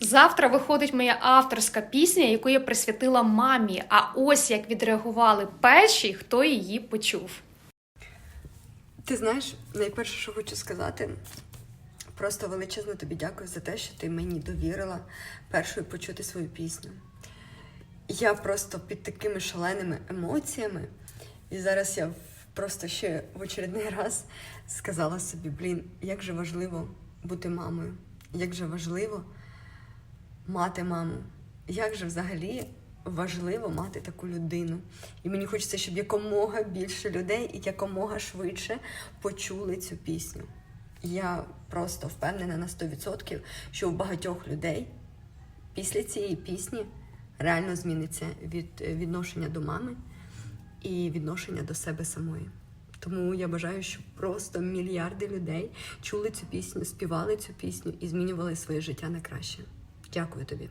Завтра виходить моя авторська пісня, яку я присвятила мамі. А ось як відреагували перші, хто її почув. Ти знаєш, найперше, що хочу сказати, просто величезно тобі дякую за те, що ти мені довірила першою почути свою пісню. Я просто під такими шаленими емоціями, і зараз я просто ще в очередний раз сказала собі: блін, як же важливо бути мамою, як же важливо мати маму, як же взагалі важливо мати таку людину. І мені хочеться, щоб якомога більше людей і якомога швидше почули цю пісню. Я просто впевнена на 100%, що у багатьох людей після цієї пісні реально зміниться від відношення до мами і відношення до себе самої. Тому я бажаю, щоб просто мільярди людей чули цю пісню, співали цю пісню і змінювали своє життя на краще. Дякую тобі.